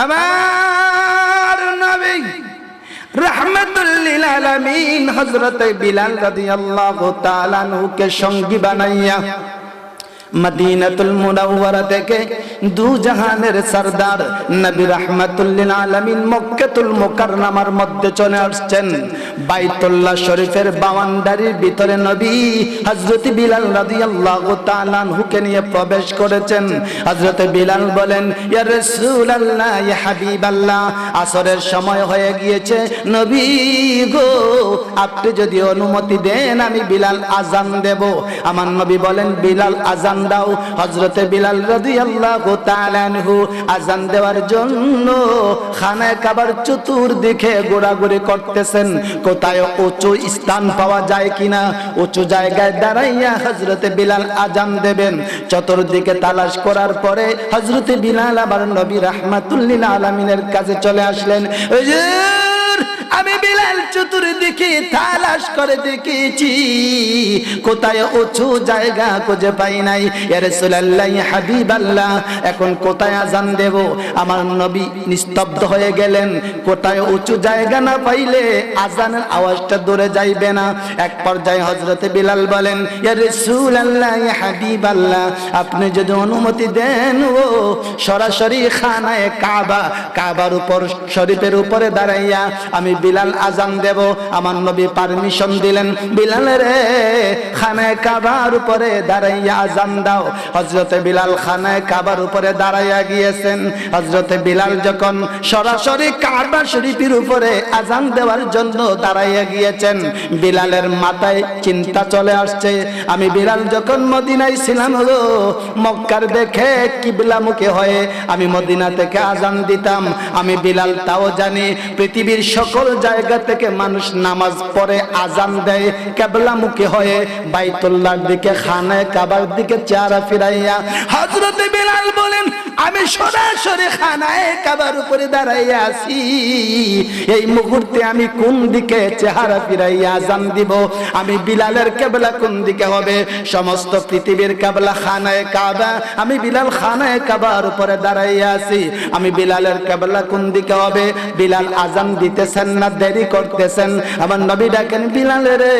আমার নবী রহমতুল্লিল আলামিন হযরত বিলাল রাদিয়াল্লাহু তাআলা নুকে সঙ্গী বানাইয়া মদিনাতুল মুনাওয়ারা থেকে দু জাহানের সরদার নবী রাহমাতুল্লিল আলামিন মক্কাতুল মুকাররমার মধ্যে চলে আসছেন। বাইতুল্লাহ শরীফের বাউন্ডারির ভিতরে নবী হযরত বিলাল রাদিয়াল্লাহু তাআলা আনহুকে নিয়ে প্রবেশ করেছেন। হযরত বিলাল বলেন, ইয়া রাসূলুল্লাহ, ইয়া হাবিবাল্লাহ, আসরের সময় হয়ে গিয়েছে। নবী গো, আপনি যদি অনুমতি দেন, আমি বিলাল আজান দেব। আমার নবী বলেন, বিলাল আজান দাও। হজরতে বিলাল তাআলা আজান দেওয়ার জন্য। খানায় কাবার চতুর্দিকে গোড়াগুড়ি করতেছেন। কোথায় উঁচু স্থান পাওয়া যায় কিনা, উঁচু জায়গায় দাঁড়াইয়া হজরতে বিলাল আজান দেবেন। চতুর্দিকে তালাশ করার পরে হজরতে বিলাল আবার নবী রাহমাতুল্লিল আলমিনের কাছে চলে আসলেন। ওই যে আমি বিলাল চতুর্দিকে তালাশ করে দেখেছি। কোথায় উঁচু জায়গা খুঁজে পাই নাই। ইয়া রাসূলুল্লাহ ইয়া হাবিবাল্লাহ, এখন কোথায় আজান দেব? আমার নবী নিস্তব্ধ হয়ে গেলেন। কোথায় উঁচু জায়গা না পাইলে আজানের আওয়াজটা দূরে যাইবে না। এক পর্যায়ে হজরতে বিলাল বলেন ইয়া রাসূলুল্লাহ ইয়া হাবিবাল্লাহ, আপনি যদি অনুমতি দেন ও, সরাসরি খানায় কাবা, কাবার উপর শরীফের উপরে দাঁড়াইয়া আমি বিলাল আজান দেব। আমার নবী পারমিশন দিলেন, বিলাল রে খানায় কাবার উপরে দাঁড়াইয়া আজান দাও। হজরতে বিলাল খানায় কাবার উপরে দাঁড়াইয়া গিয়েছেন। হজরতে বিলাল যখন সরাসরি কাবা শরীফের উপরে আজান দেওয়ার জন্য দাঁড়াইয়া গিয়েছেন, বিলালের মাথায় চিন্তা চলে আসছে। আমি বিলাল যখন মদিনায় ছিলাম হলো, মক্কার দেখে কিবলামুখী হয়ে আমি মদিনা থেকে আজান দিতাম। আমি বিলাল তাও জানি, পৃথিবীর সকল জায়গা থেকে মানুষ নামাজ পড়ে, আজান দেয়, কেবলামুখী হয়ে বাইতুল্লাহর দিকে খানায়, কাবার দিকে চেহারা ফিরাইয়া হজরতে বিলাল বলেন, আমি সরাসরি খানায়, কাবার উপরে দাঁড়াইয়া আছি। এই মুহূর্তে আমি কোন দিকে চেহারা ফিরাইয়া আজান দিব? আমি বিলালের কেবলা কোন দিকে হবে? সমস্ত পৃথিবীর কেবলা খানায় কাবা, আমি বিলাল খানায় কাবার উপরে দাঁড়াইয়া আছি। আমি বিলালের কেবলা কোন দিকে হবে? বিলাল আজান দিতেছেন না দেরি করতেছেন? আমার নবী ডাকেন, বিলাল রে,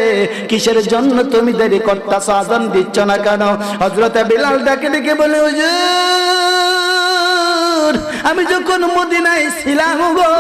কিসের জন্য তুমি দেরি করতেছ? আজান দিচ্ছ না কেন? হজরতে বিলাল ডাকে ডেকে বলে, হুজুর আমি যখন মদিনায় ছিলাম গো,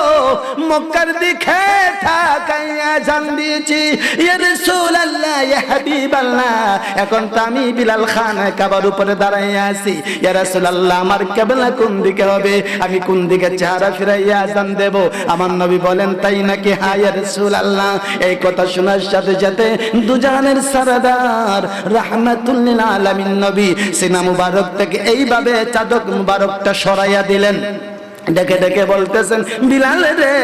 মক্কার দিকে থাকাইয়া জান দিয়েছি, ইয়া রাসূলুল্লাহ, ইয়া হাবিবাল্লাহ। এখন তো আমি বিলাল খান কাবার উপরে দাঁড়াইয়া আছি, ইয়া রাসূলুল্লাহ, আমার কেবলা কোন দিকে হবে? আমি কোন দিকে চেহারা ফিরাইয়া আজান দেব? আমার নবী বলেন, তাই নাকি? হ্যাঁ ইয়া রাসূলুল্লাহ। এই কথা শোনার সাথে সাথে দুজানের সারাদার রাহমাতুল্লিল আলামিন নবী সিনা মুবারক থেকে এইভাবে চাদক মুবারকটা সরাইয়া দিলেন। ডেকে ডেকে বলতেছেন, বিলাল রে,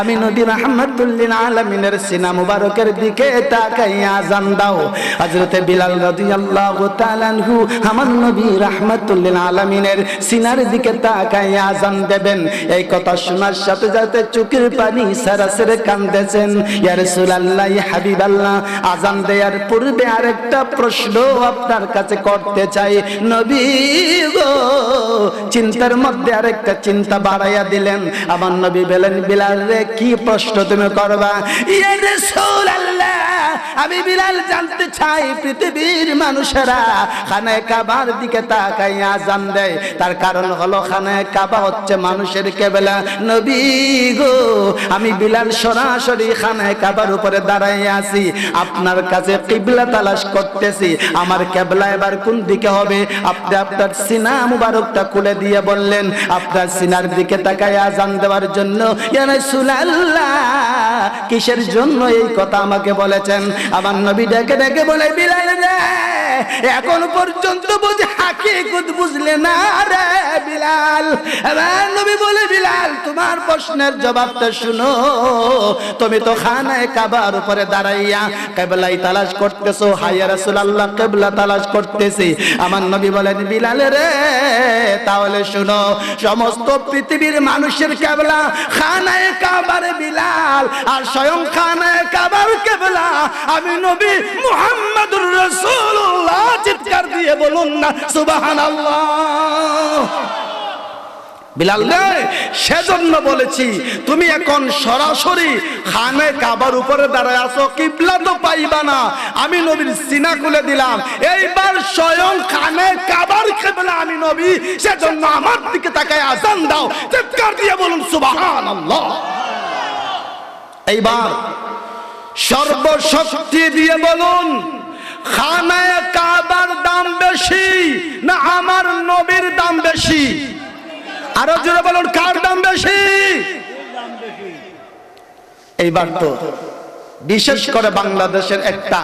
আমি নবী রাহমাতুল্লিল আলামিনের সিনা মুবারকের দিকে তাকাইয়া আজান দাও। হযরতে বিলাল রাদিয়াল্লাহু তাআলা আনহু আমার নবী রাহমাতুল্লিল আলামিনের সিনার দিকে তাকাইয়া আজান দেবেন। এই কথা শোনার সাথে সাথে চোখের পানি সারাসেরে কান্দেছেন ইয়া রাসূলুল্লাহ, ইয়া হাবিবাল্লাহ আজান দেয়ার পূর্বে আরেকটা প্রশ্ন আপনার কাছে করতে চাই। নবী গো, চিন্তার মধ্যে আরেকটা চিন্তা বাড়াইয়া দিলেন। আমার নবী বলেন বিলাল রে কি প্রশ্ন তুমি করবা? ইয়া রাসূলুল্লাহ! আমি বিলাল জানতে চাই পৃথিবীর মানুষেরা খানায় কাবার দিকে তাকাই আজান দেয়। তার কারণ হলো খানায় কাবা হচ্ছে মানুষের কেবলা নবী গো। আমি বিলাল সরাসরি খানায় কাবার উপরে দাঁড়াই আছি। আপনার কাছে কিবলা তালাশ করতেছি। আমার কেবলা এবার কোন দিকে হবে? আপনি আপনার সিনা মুবারকটা খুলে দিয়ে বললেন, আপনার সিনার দিকে তাকাই আজান দেওয়ার জন্য। কিসের জন্য এই কথা আমাকে বলেছেন? আমার নবী ডেকে ডেকে বলে, বিলাল রে, এখন পর্যন্ত বুঝে হাকিকত বুঝলে না রে, বিলাল। আমার নবী বলে, বিলাল, তোমার প্রশ্নের জবাবটা শুনো। তুমি তো খানায় কাবার উপরে দাঁড়াইয়া কেবলাই তালাশ করতেছো। হাইয়া রাসূলুল্লাহ, কেবলা তালাশ করতেছি। আমার নবী বলেন, বিলাল রে, তাহলে শুনো, সমস্ত পৃথিবীর মানুষের কেবলা খানায় কাবার বিলাল, আর স্বয়ং খানায় কাবার কেবলা আমি নবী মুহাম্মদুর রাসূলুল্লাহ। চিৎকার দিয়ে বলুন না, সুবহানাল্লাহ। বিলাল রে, সেজন্য বলেছি, তুমি এখন সরাসরি খানে কাবার উপরে দাঁড়ায় আছো, কিবলা তো পাইবা না। আমি নবীর সিনা খুলে দিলাম। এইবার স্বয়ং খানে কাবার কেবলা আমি নবী, সেজন্য আমার দিকে তাকায় আজান দাও। চিৎকার দিয়ে বলুন, সুবহানাল্লাহ। এইবার সর্বশক্তি দিয়ে বলুন, খানায় কাবার দাম বেশি না আমার নবীর দাম বেশি? আরও জোরে বলুন, কার দাম বেশি? এইবার তো, বিশেষ করে বাংলাদেশের একটা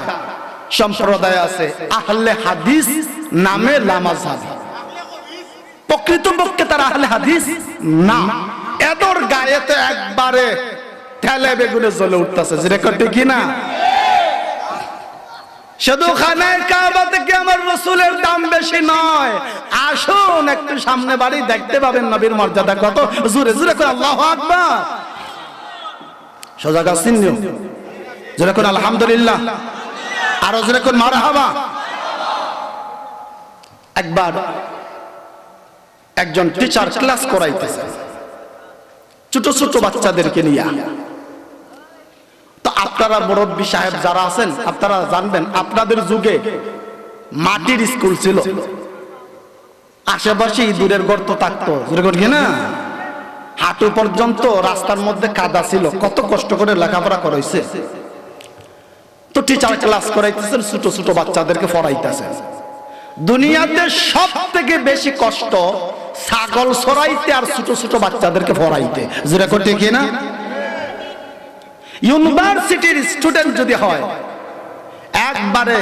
সম্প্রদায় আছে, আহলে হাদিস নামে লামাজাব প্রকৃতপক্ষে তারা আহলে হাদিস না। এদর গায়ে তো একবারে ঠেলে বেগুনে উঠতেছে। শুধু খানায় কাবা থেকে আমার রসুলের দাম বেশি নয়। আসুন, একটু সামনে বাড়ি দেখতে পাবেন নবীর মর্যাদা কত। জোরে জোরে করে আল্লাহ আকবার। জোরে করে আলহামদুলিল্লাহ। আরও জোরে করে একবার একজন টিচার ক্লাস করাইতেছে। ছোট ছোট বাচ্চাদেরকে নিয়ে। তো আপনারা মুরব্বী সাহেব যারা আছেন, আপনারা জানবেন, আপনাদের যুগে মাটির স্কুল ছিল। আশেপাশে ইঁদুরের গর্ত থাকতো না? হাঁটু পর্যন্ত রাস্তার মধ্যে কাদা ছিল, কত কষ্ট করে লেখাপড়া করাইছে তো টিচার ক্লাস করাইতেছেন, ছোট ছোট বাচ্চাদেরকে পড়াইতেছেন। দুনিয়াতে সব থেকে বেশি কষ্ট ছাগল সরাইতে আর ছোট ছোট বাচ্চাদেরকে পড়াইতে, যেরকম ঠিক না? ইউনিভার্সিটির স্টুডেন্ট যদি হয়, একবারে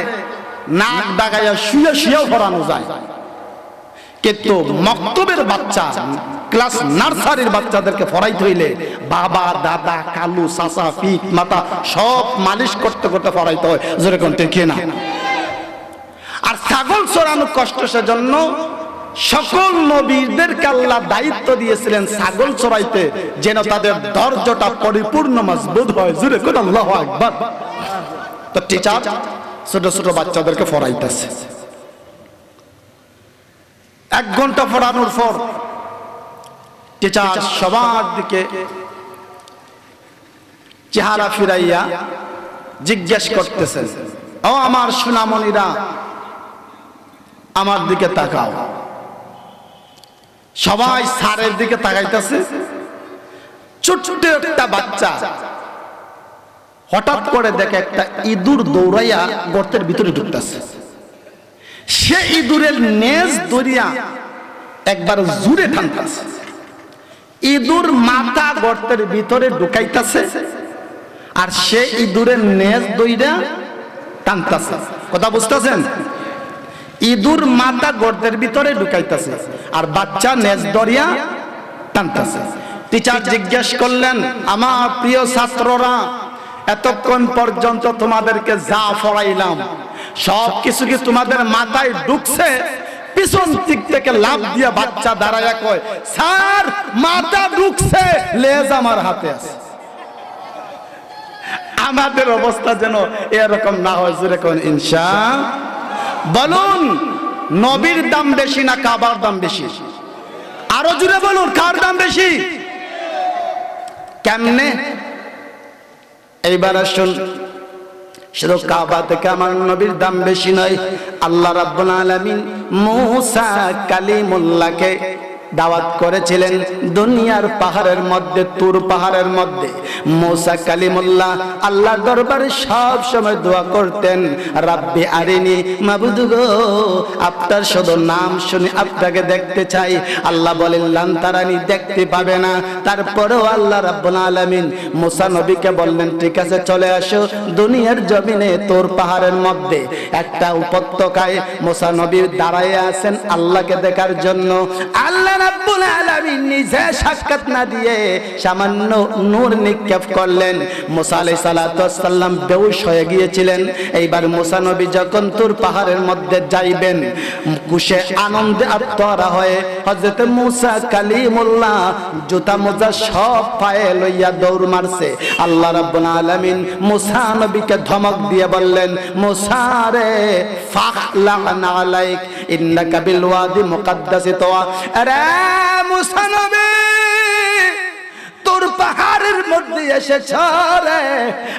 নাক ডাগাইয়া শুয়ে শুয়েও পড়ানো যায়। কিন্তু মক্তবের বাচ্চা, ক্লাস নার্সারির বাচ্চাদেরকে পড়াইতে হইলে বাবা, দাদা, কালু, চাচা পিক মাতা সব মালিশ করতে করতে ফরাইতে হয়। যেরকম টেকে না। আর ছাগল চড়ানো কষ্ট সেজন্য সকল নবীদেরকে আল্লাহ দায়িত্ব দিয়েছিলেন ছাগল চড়াইতে, যেন তাদের ধৈর্যটা পরিপূর্ণ মজবুত হয়। জুড়ে কোন আল্লাহ আকবার। তো টিচার ছোট ছোট বাচ্চাদেরকে পড়াইতেছে। এক ঘণ্টা পড়ানোর পর টিচার সবার দিকে চেহারা ফিরাইয়া জিজ্ঞেস করতেছে, ও আমার সুনামণিরা, আমার দিকে তাকাও। সবাই সারের দিকে তাকাইতেছে। ছোট্ট একটা বাচ্চা হঠাৎ করে দেখে একটা ইঁদুর দৌড়াইয়া গর্তের ভিতরে ঢুকতেছে। সে ইঁদুরের নেজ দরিয়া একবার জুড়ে টানতেছে। ইঁদুর মাথা গর্তের ভিতরে ঢুকাইতেছে আর সে ইঁদুরের নেজ দইরা টানতেছে। কথা বুঝতেছেন? ইঁদুর মাথা গর্তের ভিতরে ঢুকাইতেছে আর বাচ্চা নেজ দরিয়া টানতেছে। টিচার জিজ্ঞেস করলেন, আমার প্রিয় ছাত্ররা, এতক্ষণ পর্যন্ত তোমাদেরকে যা পড়াইলাম সব কিছু কি তোমাদের মাথায় ঢুকছে? পিছন দিক থেকে লাভ দিয়া বাচ্চা দাঁড়ায় কয়, স্যার, মাথা ঢুকছে, লেজ আমার হাতে আছে। আমাদের অবস্থা যেন এরকম না হয়, যেরকম ইনশা বলুন, নবীর দাম বেশি না কাবার দাম বেশি? আরও জুড়ে বলুন, কার দাম বেশি? কেমনে? এইবার আসুন, শুধু নবীর দাম বেশি আল্লাহ রাব্বুল আলামিন মুসা কালিমুল্লাহকে দাওয়াত করেছিলেন দুনিয়ার পাহাড়ের মধ্যে, তুর পাহাড়ের মধ্যে। মৌসা কালিমুল্লাহ আল্লাহ দরবারে সব সময় দোয়া করতেন, রাব্বি আরিনি মাবুদ গো, আপনার শুধু নাম শুনে আপনাকে দেখতে চাই। আল্লাহ বলেন লান্তারানি দেখতে পাবে না। তারপরেও আল্লাহ রাব্বুল আলামিন মুসা নবীকে বললেন, ঠিক আছে, চলে আসো দুনিয়ার জমিনে, তোর পাহাড়ের মধ্যে। একটা উপত্যকায় মুসা নবী দাঁড়ায় আছেন আল্লাহকে দেখার জন্য। আল্লাহ রাব্বুল আলামিন নিজে সাক্ষাৎ না দিয়ে সামান্য নূর নিক্ষেপ করলেন। মুসা আলাইহিস হয়ে গিয়েছিলেন। এইবার মুসা নবী যখন তুর পাহাড়ের মধ্যে যাইবেন কুশে আনন্দে আত্মহারা হয়ে হযরত মুসা কালিমুল্লাহ জুতা মোজা সব পায়ে লইয়া দৌড় মারছে। আল্লাহ রাব্বুল আলামিন মুসা নবীকে ধমক দিয়ে বললেন, মুসা রে, ফাখলানা আলাইক, ইন্নাকা বিল ওয়াদি তোয়া। আরে হ্যাঁ মুসানবে তোর পাহাড় নবী মধ্যে এসেছ রে।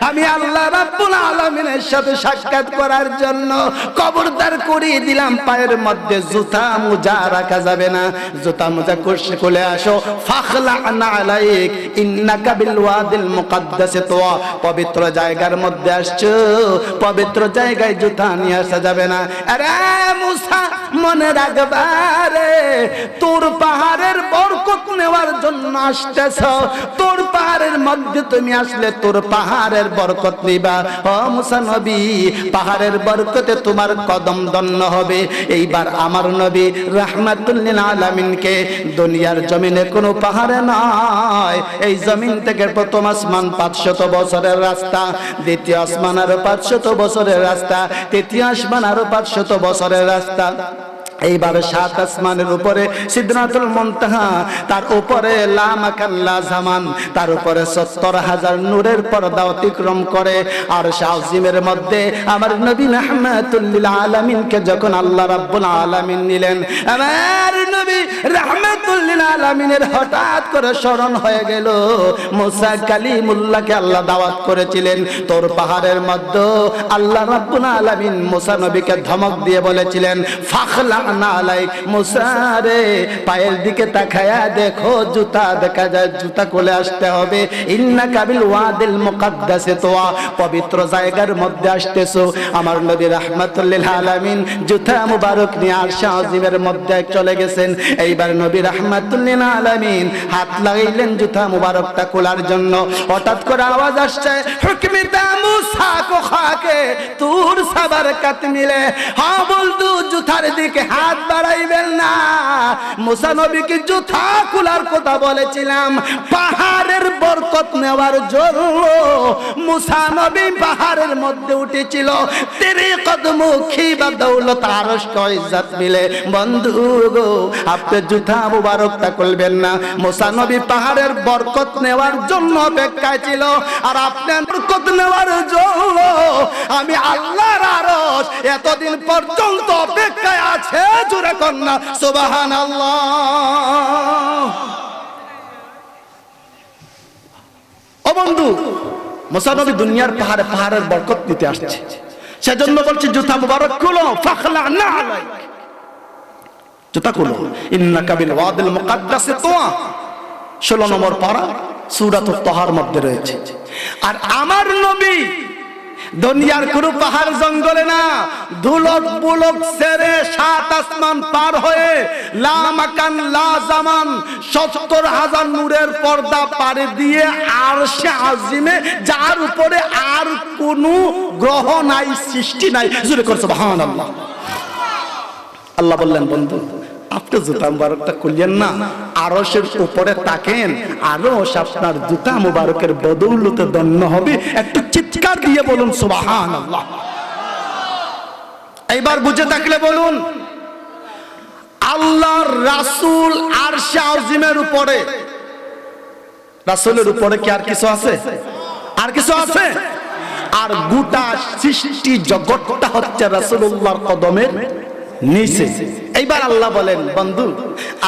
আমি আল্লাহ রাব্বুল আলামিনের সাথে সাক্ষাৎ করার জন্য কবরদার করিয়ে দিলাম, পায়ের মধ্যে জুতা মোজা রাখা যাবে না। জুতা মোজা কষে খুলে আসো। ফাখলা আলাইক, ইন্নাকা বিল ওয়াদিল মুকাদ্দাসে তোয়া। পবিত্র জায়গার মধ্যে আসছো, পবিত্র জায়গায় জুতা নিয়ে আসা যাবে না। আরে মুসা, মনে রাখবারে তোর পাহাড়ের বরকত নেওয়ার জন্য আসতেছ। তোর পাহাড়ের মধ্যে তুমি আসলে তোর পাহাড়ের বরকত নিবা। ও মুসা নবী পাহাড়ের বরকতে তোমার কদম দন্ন হবে। এইবার আমার নবী রাহমাতুল্লিল আলামিনকে দুনিয়ার জমিনে কোনো পাহাড়ে নয় এই জমিন থেকে প্রথম আসমান পাঁচশত বছরের রাস্তা, দ্বিতীয় আসমান আরও পাঁচশত বছরের রাস্তা, তৃতীয় আসমান আরও পাঁচশত বছরের রাস্তা। এইভাবে সাত আসমানের উপরে সিদ্ধাতুল মন্তাহা, তার উপরে লামাকাল্লা জামান, তার উপরে সত্তর হাজার নূরের পর্দা অতিক্রম করে। আর শাহজিমের মধ্যে আমার নবী রহমাতুল্লিল আলামিনকে যখন আল্লাহ রাব্বুল আলামিন নিলেন, আমার নবী রহমাতুল্লিল আলামিনের হঠাৎ করে স্মরণ হয়ে গেল, মুসা কালিমুল্লাহকে আল্লাহ দাওয়াত করেছিলেন। তোর পাহাড়ের মধ্যে আল্লাহ রাব্বুল আলামিন মুসা নবীকে ধমক দিয়ে বলেছিলেন, ফাখলা না আলাই মুসা রে পায়ের দিকে তাকায়া দেখো জুতা, দেখা যায় জুতা কোলে আসতে হবে। ইন্না কাবিল ওয়াদিল মুকাদ্দাসে তোয়া, পবিত্র জায়গার মধ্যে আসতেছো। আমার নবী রাহমাতুল্লিল আলামিন জুতা মুবারক নিয়ে আর শাহজিমের মধ্যে চলে গেছেন। এইবার নবী রাহমাতুল্লিল আলামিন হাত লাগাইলেন জুতা মুবারকটা খোলার জন্য। হঠাৎ করে আওয়াজ আসছে, হুকমিতা মুসা কো তুর সাবার কাত মিলে হ্যাঁ বলতু জুতার দিকে হাত বাড়াইবেন না। মুসা নবীকে জুতা খোলার কথা বলেছিলাম। পাহাড়ের বরকত নেওয়ার জন্য মুসা নবী পাহাড়ের মধ্যে উঠেছিল। তেরে কদমুখী বা দৌলত আরশ ইজ্জত মিলে, বন্ধু গো, আপনি জুতা মুবারকটা করবেন না। মুসা নবী পাহাড়ের বরকত নেওয়ার জন্য অপেক্ষায় ছিল। আর আপনার বরকত নেওয়ার জন্য আমি আল্লাহর আরশ এতদিন পর্যন্ত অপেক্ষায় আছে। জুড়ে কন্যা সুবাহান বন্ধু, মুসানবী দুনিয়ার পাহাড়ে পাহাড়ের বরকত নিতে আসছে। সেজন্য বলছে, জুতা মুবারক খুলো, ফাখলা না জুতা খুলো। ওয়াদিল মুকাদ্দাসে তোয়া। 16 নম্বর পারা, সূরাতুত তাহার মধ্যে রয়েছে। আর আমার নবী দুনিয়ার কোনো পাহাড় জঙ্গলে না। ধুলক বুলক সেরে সাত আসমান পার হয়ে লা মাকান লা জামান সত্তর হাজার নূরের পর্দা পারে দিয়ে আর সে আজিমে, যার উপরে আর কোনো গ্রহ নাই, সৃষ্টি নাই। জুড়ে করছে মহান আল্লাহ আল্লাহ বললেন, বন্ধু আপনি জুতা মুবারকটা খুললেন না। আরশের উপরে তাকেন আরশ আপনার জুতা মুবারকের বদৌলতে দন্য হবে। একটু চিৎকার দিয়ে বলুন সুবাহান এইবার বুঝে থাকলে বলুন, আল্লাহর রাসূল আর শাহজিমের উপরে। রাসূলের উপরে কি আর কিছু আছে? আর কিছু আছে? আর গোটা সৃষ্টি জগৎটা হচ্ছে রাসূলুল্লাহর কদমের নিছে এইবার আল্লাহ বলেন, বন্ধু,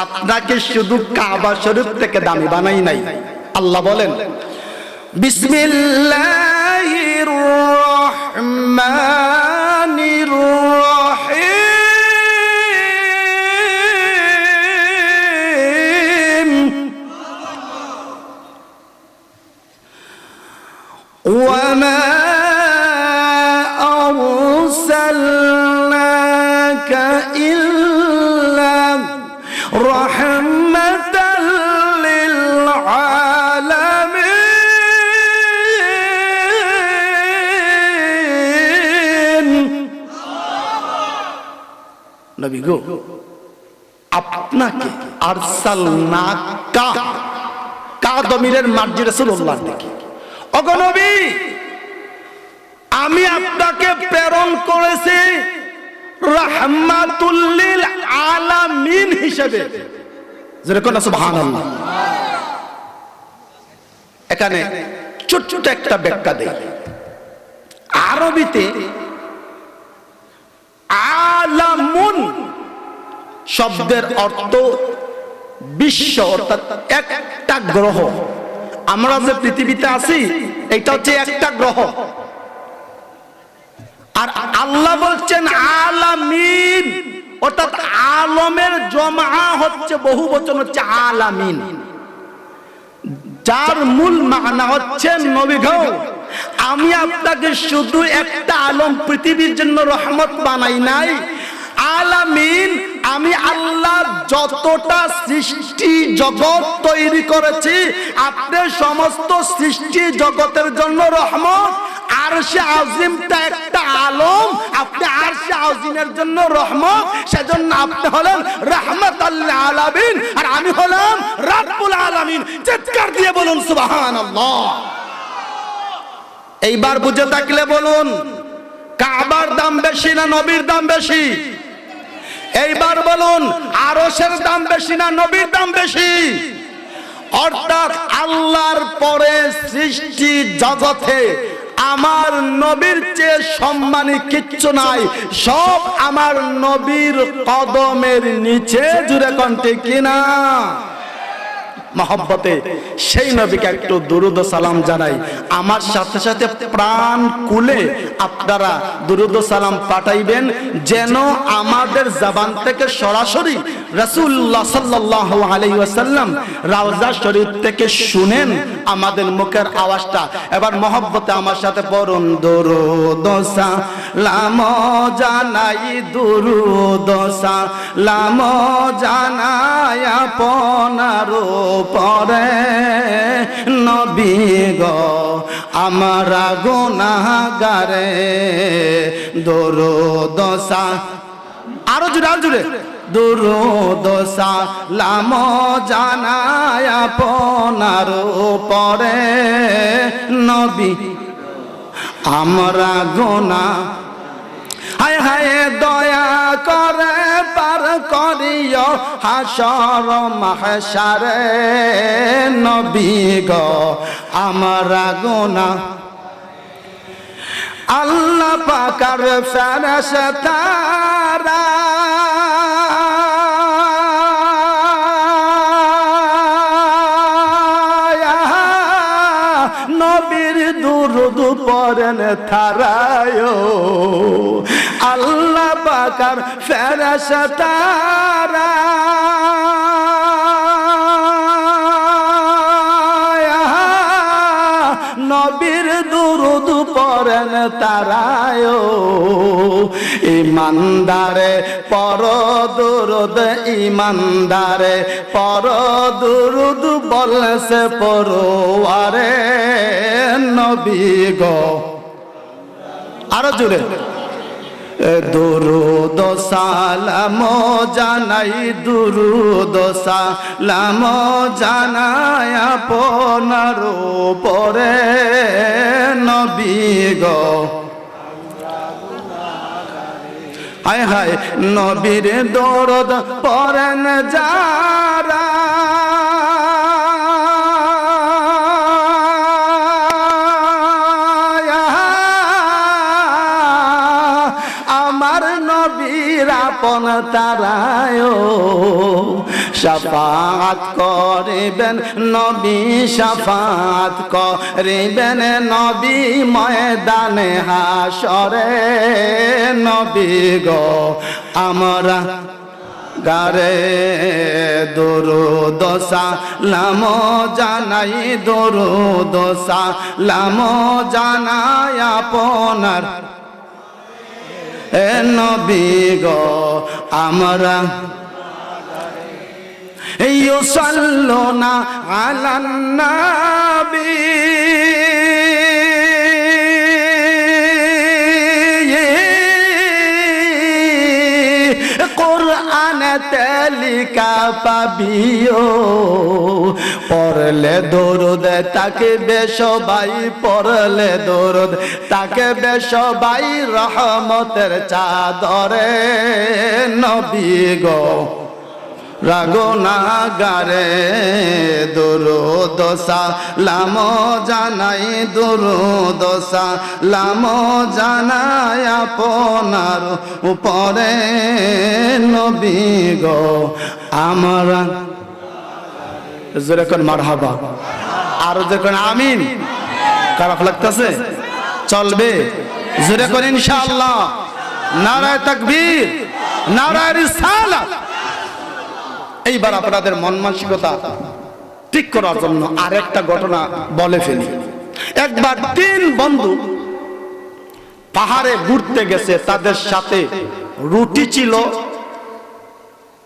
আপনাকে শুধু কাবা শরীফ থেকে দামি বানাই নাই। আল্লাহ বলেন, বিসমিল্লাহির রহমানির রহিম। ওয়া أرسلناك إلا رحمة للعالمين নবী গো আপনাকে আরসালনাকা কা দমিরের মার্জি রাসূলুল্লাহ দেখি অগনবী আমি আপনাকে প্রেরণ করেছি আলামিন হিসেবে। যেরকম সুবহানাল্লাহ। এখানে একটা ব্যাখ্যা আরবিতে আলামুন শব্দের অর্থ বিশ্ব, অর্থাৎ একটা গ্রহ। আমরা যে পৃথিবীতে আছি এটা হচ্ছে একটা গ্রহ। আল্লাহ বলছেন আলামিন। অর্থাৎ আলমের জমা হচ্ছে বহু বচন হচ্ছে আলামিন। যার মূল মানা হচ্ছে নবী গো, আমি আপনাকে শুধু একটা আলম পৃথিবীর জন্য রহমত বানাই নাই। আলামিন আমি আল্লাহ যতটা সৃষ্টি জগৎ তৈরি করেছি, আপনি সমস্ত সৃষ্টি জগতের জন্য রহমত। আর সে আপনি আর সে জন্য সেজন্য আপনি হলেন আল্লাহ আলামিন। আর আমি আলামিন। দিয়ে বলুন এইবার বুঝে থাকলে বলুন, কাবার দাম বেশি না নবীর দাম বেশি? এইবার বলুন আরসের দাম বেশি না নবীর দাম বেশি? অর্থাৎ আল্লাহর পরে সৃষ্টি জগতে আমার নবীর চেয়ে সম্মানী কিচ্ছু নাই। সব আমার নবীর কদমের নিচে জুড়ে কণ্ঠে কিনা মহব্বতে সেই নবীকে একটু দুরুদ সালাম জানাই। আমার সাথে সাথে প্রাণ কুলে আপনারা দুরুদ সালাম পাঠাইবেন, যেন আমাদের জবান থেকে সরাসরি রসুল্লাহ সাল্লাহ আলাইহি সাল্লাম রাওজা শরীফ থেকে শুনেন। আমাদের মুখের আওয়াজটা, এবার মহব্বতে আমার সাথে পড়ুন, দুরুদ লাম জানাই, দুরুদ সালাম জানাই, আপনার পরে নবী গো, আমার গুনাহগারে দশা আরও জুড়ে আরও জুড়ে দুরুদসা লাম জানায় আপনার পরে নবী, আমরা গোনা হায় হায়, দয়া করে পার করিও হাসর মাহসারে নবী গো, আমরা গোনা আল্লাহ পাকার ফেরেশতারা নবীর পরেন থারায়। আল্লাহ পাকার ফেরাস নবীর দুরুদ পরেন তারায়। ইমানদারে পর দুরুদ ইমানদারে পর দুরুদ বলছে পরোয়ারে নবী গো। আরও জুড়ে দুরুদ সালাম জানাই, দুরুদ সালাম জানাই আপনার পরে নবী গো। হায় হায়, নবীর দরদ পরেন যারা আপন তারায় সাফাত করিবেন, নবী সাফাত করিবেন, নবী ময়দানে হাসরে, নবী গো আমরা গারে দরু দশা লাম জানাই দরু দশা লাম জানাই আপনার এ নবী গো আমরা ইউসাল্লুনা আলান নাবী তেলিকা পাবিও। পড়লে দরুদ তাকে বেশবাই পড়লে দরুদ তাকে বেশবাই রহমতের চাদরে। নবী গো রাগনাগারে দুরুদশা, লাম জানাই, দুরুদশা, লাম জানাই আপনার উপরে নবী গো, আমরা যেরকম মারহাবা, আরও যখন আমিন, খারাপ লাগতেছে, চলবে, জোরে করে নারায় তাকবীর, নারায় রিসালাত এইবার আপনাদের মন মানসিকতা ঠিক করার জন্য আরেকটা ঘটনা বলে ফেলি। একবার তিন বন্ধু পাহাড়ে ঘুরতে গেছে, তাদের সাথে রুটি ছিল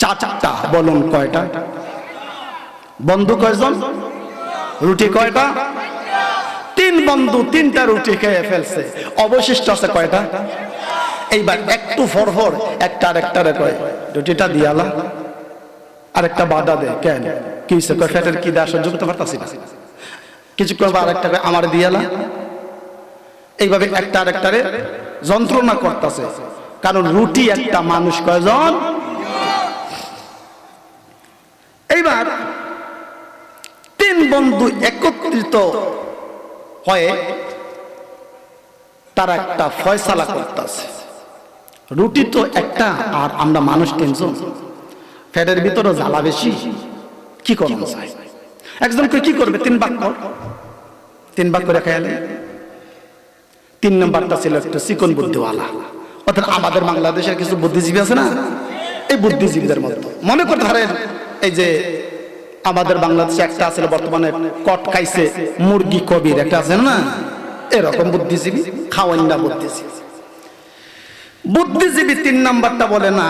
চারটা। বলুন কয়টা? বন্ধু কয়জন? রুটি কয়টা? তিন বন্ধু তিনটা রুটি খেয়ে ফেলছে। অবশিষ্ট আছে কয়টা? এইবার একটু ফরফর, একটা আরেকটারে কয়, রুটিটা দিয়ালা আরেকটা বাধা দে কেন? কি ফ্যাটের কি দেওয়া সহ্য করতে পারতাছি না। কিছুক্ষণ পর আরেকটা আমার দিয়ালা এইভাবে একটা আরেকটারে যন্ত্রণা করতেছে। কারণ রুটি একটা মানুষ কয়জন? এইবার তিন বন্ধু একত্রিত হয়ে তারা একটা ফয়সালা করতেছে। রুটি তো একটা, আর আমরা মানুষ তিনজন। ফ্যাটের ভিতরে জ্বালা বেশি। কি করব চাই একজনকে কি করবে? তিন কর। তিন ভাগ করে খেয়ালে তিন নম্বরটা ছিল একটা চিকন বুদ্ধিওয়ালা। অর্থাৎ আমাদের বাংলাদেশের কিছু বুদ্ধিজীবী আছে না? এই বুদ্ধিজীবীদের মতো। মনে করতে পারেন এই যে আমাদের বাংলাদেশে একটা আছে বর্তমানে কট খাইছে মুরগি কবির। একটা আছে না? এরকম বুদ্ধিজীবী খাওয়ান না বুদ্ধিজীবী। বুদ্ধিজীবী তিন নাম্বারটা বলে না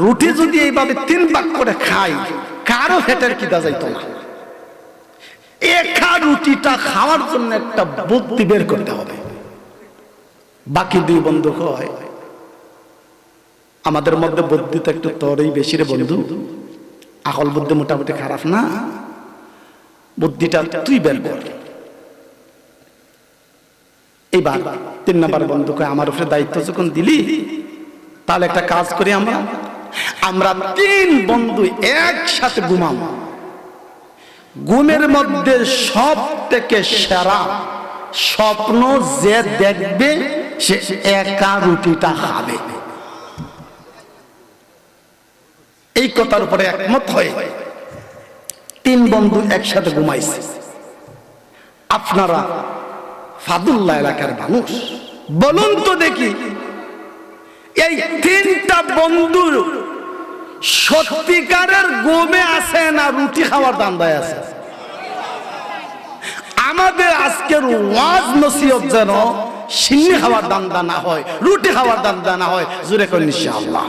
রুটি যদি এইভাবে তিন ভাগ করে খাই, কারও ফেটের কিদা যাইতো না? একা রুটিটা খাওয়ার জন্য একটা বুদ্ধি বের করতে হবে। বাকি দুই বন্ধু হয় আমাদের মধ্যে বুদ্ধি তো একটু তরেই বেশি রে বন্ধু। আকল বুদ্ধি মোটামুটি খারাপ না? বুদ্ধিটা তুই বের কর। এইবার তিন নাম্বার বন্ধুকে আমার উপরে দায়িত্ব যখন দিলি, তাহলে একটা কাজ করি আমরা। আমরা তিন বন্ধু একসাথে ঘুমাম ঘুমের মধ্যে সব থেকে সেরা স্বপ্ন যে দেখবে, সে একা রুটিটা খাবে। এই কথার উপরে একমত হয়ে তিন বন্ধু একসাথে ঘুমাইছে। আপনারা ফাদুল্লাহ এলাকার মানুষ। বলুন তো দেখি এই তিনটা বন্ধুর সত্যিকারের গোমে আছে না রুটি খাওয়ার দান্দায় আছে? আমাদের আজকের ওয়াজ নসিহত যেন সিন্নি খাওয়ার দান্দা না হয়, রুটি খাওয়ার দান্দা না হয় জুড়ে করেন ইনশাআল্লাহ।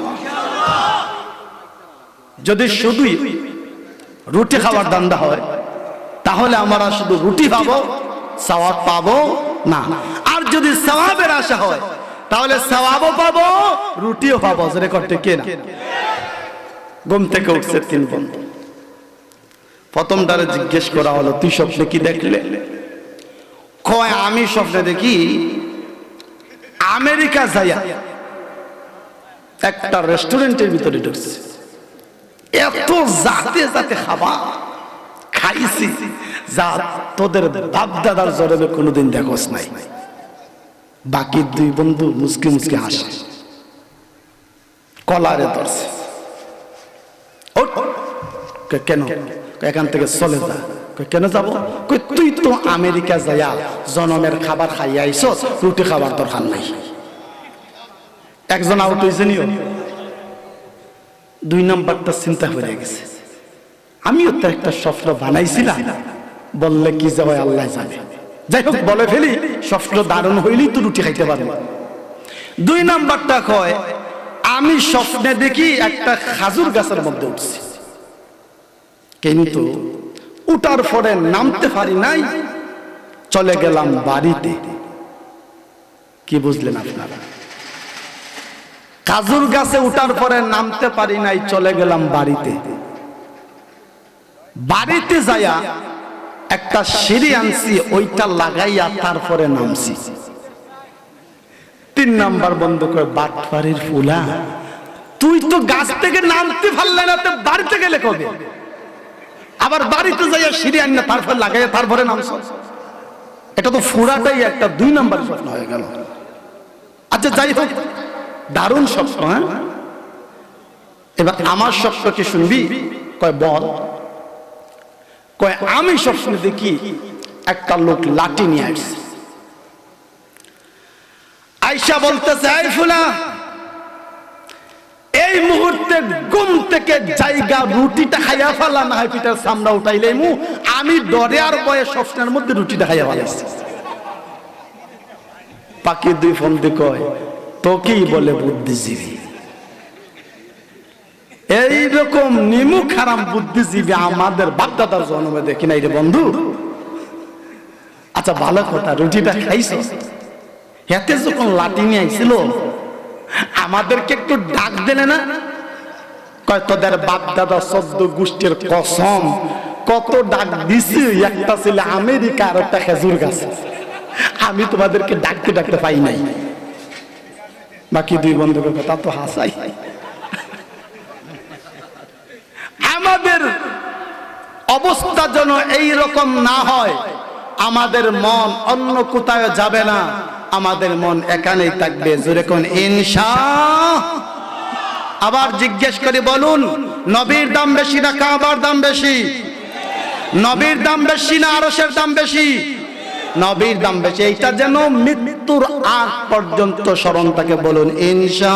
যদি শুধুই রুটি খাওয়ার দান্দা হয়, তাহলে আমরা শুধু রুটি পাবো, সওয়াব পাবো না। আর যদি সওয়াবের আশা হয় তাহলে সওয়াবও পাবো রুটিও পাবো জোরে করতে কে না ঘুম থেকে উঠছে তিন বন্ধু। প্রথম প্রথমটারে জিজ্ঞেস করা হলো তুই স্বপ্নে কি দেখলে? কয় আমি স্বপ্নে দেখি আমেরিকা যাইয়া একটা রেস্টুরেন্টের ভিতরে ঢুকছে। এত জাতে জাতে খাবার খাইছি যা তোদের বাপ দাদার জরবে কোনোদিন দেখোস নাই। বাকি দুই বন্ধু মুসকি মুসকি হাসে। কলারে ধরছে। কেন? এখান থেকে চলে যা। কেন যাব? তুই তো আমেরিকা যাইয়া জনমের খাবার খাইয়া আইস রুটি খাবার দরকার নাই। একজন আউট হয়েছে নিও। দুই নাম্বারটা চিন্তা হয়ে গেছে। আমিও তো একটা স্বপ্ন বানাইছিলাম। বললে কি যাবে আল্লাহ জানে। যাই হোক, বলে ফেলি, স্বপ্ন দারুণ হইলেই তো রুটি খাইতে পারব। দুই নাম্বারটা কয়, আমি স্বপ্নে দেখি একটা খাজুর গাছের মধ্যে উঠছি। কিন্তু উঠার পরে নামতে পারি নাই, চলে গেলাম বাড়িতে। কি বুঝলেন আপনারা? কাজুর গাছে উঠার পরে নামতে পারি নাই, চলে গেলাম বাড়িতে। বাড়িতে যাইয়া একটা সিঁড়ি আনছি, ওইটা লাগাইয়া তারপরে নামছি। তিন নাম্বার বন্ধ করে, বাটপাড়ির ফুলা, তুই তো গাছ থেকে নামতে পারলে না, তো বাড়িতে গেলে কবে? আবার বাড়িতে যাইয়া সিঁড়ি আন না তারপরে লাগাইয়া তারপরে নামছ? এটা তো ফুরাটাই একটা দুই নাম্বার স্বপ্ন হয়ে গেল। আচ্ছা যাই হোক, দারুণ স্বপ্ন হ্যাঁ? এবার আমার স্বপ্ন কি শুনবি? কয়, বল। কয়, আমি স্বপ্নে দেখি একটা লোক লাঠি নিয়ে আসছে। আয়সা বলতেছে আই ফুলা, এই মুহূর্তে ঘুম থেকে জায়গা রুটিটা খাইয়া ফেলা না হয় পিঠার সামনা উঠাইলে মু আমি ডরে আর বয়ে স্বপ্নের মধ্যে রুটিটা খাইয়া ফেলাইছি। পাখি দুই ফোন দিয়ে কয়, তোকেই বলে বুদ্ধিজীবী। এইরকম নিমু খারাম বুদ্ধিজীবী আমাদের বাপদাদার জন্মে দেখি নাই রে বন্ধু। আচ্ছা ভালো কথা, রুটিটা খাইছ? হাতে যখন লাঠি নিয়ে আইছিল, আমাদেরকে একটু ডাক দিলে না? কয়, তোদের বাপ দাদা সদ্য গোষ্ঠীর কসম, কত ডাক দিছি, একটা ছিল আমেরিকা আর একটা খেজুর গাছ। আমি তোমাদেরকে ডাকতে ডাকতে পাই নাই। বাকি দুই বন্ধুদের কথা তো হাসাই। আমাদের অবস্থা যেন এই রকম না হয়, আমাদের মন অন্য কোথায় যাবে না, আমাদের মন এখানেই থাকবে। জোরে কোন ইনশা আবার জিজ্ঞেস করে বলুন, নবীর দাম বেশি না কাবার দাম বেশি? নবীর দাম বেশি না আরসের দাম বেশি? নবীর দাম বেশি। এইটা যেন মৃত্যুর আগ পর্যন্ত স্মরণ থাকে। বলুন ইনশা